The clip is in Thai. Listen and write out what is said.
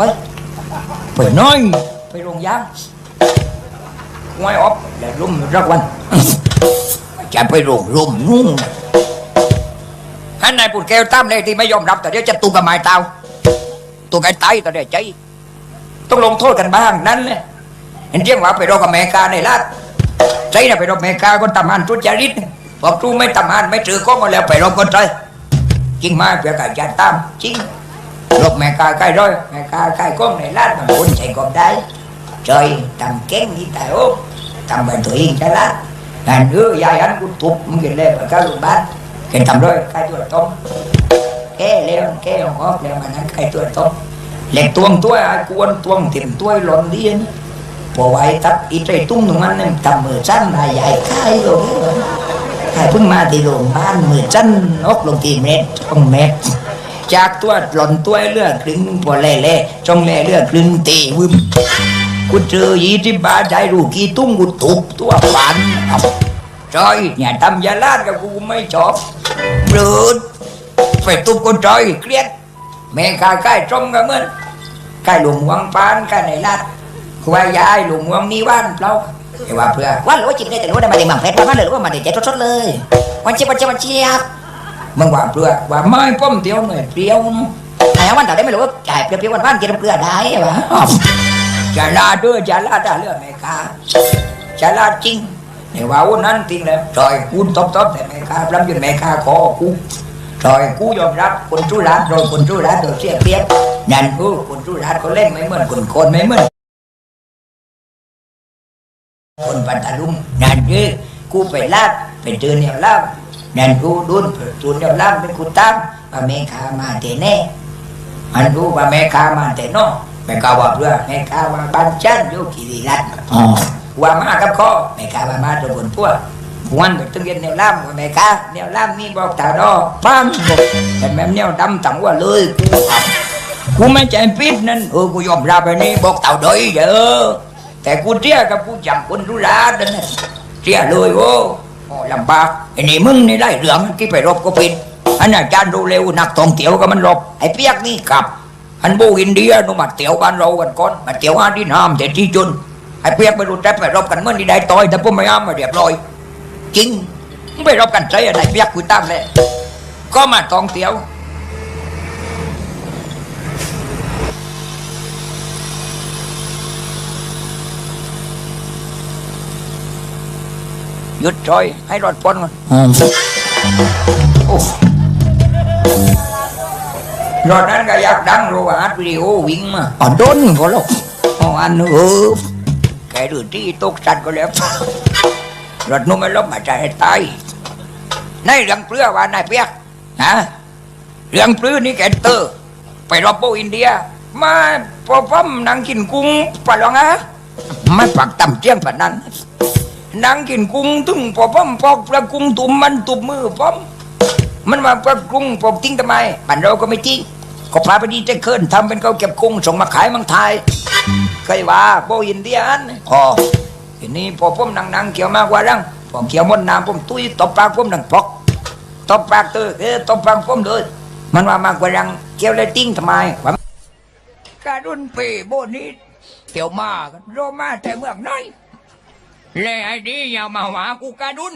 ไปไปน้อยไปโรงยางไว้ออฟแล้วรุ่มรักวันจะไปโรงรุ่มนุ่งฮันนายปุ่นแก้วตั้มเลยที่ไม่ยอมรับแต่เดี๋ยวจะตุกกับไม้เตาตัวไก่ไตตัวเดียวใจ ต้องลงโทษกันบ้างนั่นแหละเห็นเที่ยงว่าไปรบกับอเมริกาในลาดใจนะไปรบอเมริกาคนทำงานทุจริตบอกทูไม่ทำงานไม่ถือข้องกันแล้วไปรบคนใจจริงไหมเพื่อการจัดตามจริง รบอเมริกายใกล้ร้อยอเมริกายใกล้ก้องในลาดมันคนใจกบได้ใจทำเก่งนี่แต่โอ้ทำไปตัวเองใช่ละงานเออยายอันกูทุบมึงกินเลยไปเข้าโรงพยาบาลเห็นทำด้วยใกล้ตัวต้มแก้แล้วแก้ออกแล้วมันนั้นใกล้ตัวต้มเล็กตวงตัวไอ้กวนตวงเต็มตัวหล่นเดียนพอไว้ตัดอีใจตุ้งตรงนั้นนี่ยทำมือสั้นนายใหญ่ค่ายลงใครเพิ่งมาที่โรงพยาบาลมือสั้นนกลงกี่เมตรต้องเมตร จากตัวหล่นตัวเลือดครึ่งพอเล่เล่จงเล่เลือดครึ่งตีวึมกูเจอยีที่บาใจรู้กี่ตุ้งกูตุบตัวฝันเอาจอยอย่าทำยาลาดกับกูไม่ชอบหรือไปตุบกูจอยเครียดแม่ข้าใกล้ตรงกันเมือนใกล้หลวงวังปานใกล้ในรัดว่ายายหลวงวังนี่ว่านเปล่าแต่ว่าเพื่อว่าหรือว่าจิบได้แต่รู้ได้มาเด็กหมังเพชรว่าหรือว่ามาเด็กเจ็ดสดเลยวันเจี๊ยบวันเจี๊ยบวันเจี๊ยบ มึงว่าเพื่อว่าไม่ป้อมเดียวหน่อยเปรี้ยวนะไอ้วันต่ได้ไม่รู้ว่าจ่ายเปรี้ยวๆวันๆกินเกลือกได้วะอ้าจะลาด้วยจะลาได้เรื่องแม่ข้าจะลาจริงแต่ว่าวันนั้นจริงแล้วจอยคุณตบตบแต่แม่ข้าพร้ำจนแม่ข้าขอกูจอยกูยอมรับคนจุรัดโดยคนจุรัดโดยเสียเปรียบนั่นกูคนจุรัดเขาเล่นไม่เหมือนคนคนไม่เหมือนคนปัตตาลุงนั่นคือกูไปลาดไปเจอแนวลาม นั่นกูดุนไปจูนแนวล่ามเป็นกูตามว่าแม่ข้ามาแต่แน่มันรู้ว่าแม่ข้ามาแต่นอกแม่ข้าว่าเพื่อแม่ข้าว่าบ้านจันอยู่กิริรัตน์อ๋อว่ามากับข้อแม่ข้าว่ามาตัวบนพวกวันไปตึงเย็นแนวล่ามว่าแม่ข้าแนวล่ามนี่บอกตาดอป้ามบอกแต่แม่แนวดำตังว่าเลยกูกูไม่ใจปิดนั่นเออกูยอมรับไปนี่บอกเต่าดอยเด้อแต่กูเที่ยกับกูจำคนรู้ลาดันนะเที่ยเลยโว้ โอ้ลำบากไอ้นี่มึงนี่ได้เหลืองที่ไปรบก็ปิดอันอาจารย์รู้เร็วนักท่องเที่ยวก็มันรบไอ้เปียกนี่กลับ อันบูอินเดียนู่นมาเตียวบ้านเรากันก่อนมาเตียวอาที่น้ำแต่ที่จนไอ้เปียกไปรู้ใจไปรบกันเมื่อนี่ได้ต่อยแต่พวกไม่อ้ามมาเรียบร้อยจริงมึงไปรบกันใจอะไรเปียกกูตั้งเลยก็มาท่องเที่ยว หยุดจอย ให้รถพ้นก่อนอืมโอ้รถนั้นก็อยากดังรู้ว่าอัดวิดีโอวิ่งมาอ๋อโดนเขาหรอกอ๋ออันนู้นเออแกดูที่ตกสัตว์ก็แล้วรถนู้นไม่ลบมาใจให้ตายในเรื่องเปลือว่านายเปียกฮะเรื่องเปลือนี่แกเตอร์ ไปรบโบอินเดีย มาพอพัมนั่งกินกุ้งปลาหลองฮะไม่ปักต่ำเจียงปานนั้น นั่งกินกุ้งถึงพอพัมพอกปลากุ้งตุ่มมันตุ่มมือพัมมันมาปลากุ้งปอกทิ้งทำไมบ้านเราก็ไม่ทิ้งก็พาไปดีใจเคินทำเป็นเขาเก็บกุ้งส่งมาขายเมืองไทยเคยว่าโบอินเดียอันพอทีนี้พอผมนั่งนั่งเกี่ยวมากกว่ารังผมเกี่ยวมดน้ำผมตุ้ยตบปากผมดังพอกตบปากเตอเออตบปากผมเลยมันว่ามากกว่ารังเกี่ยวเลยติ้งทำไมการุนปีโบนี้เกี่ยวมากันโรมาแต่เมืองน้อย เลยไอ้ดีอย่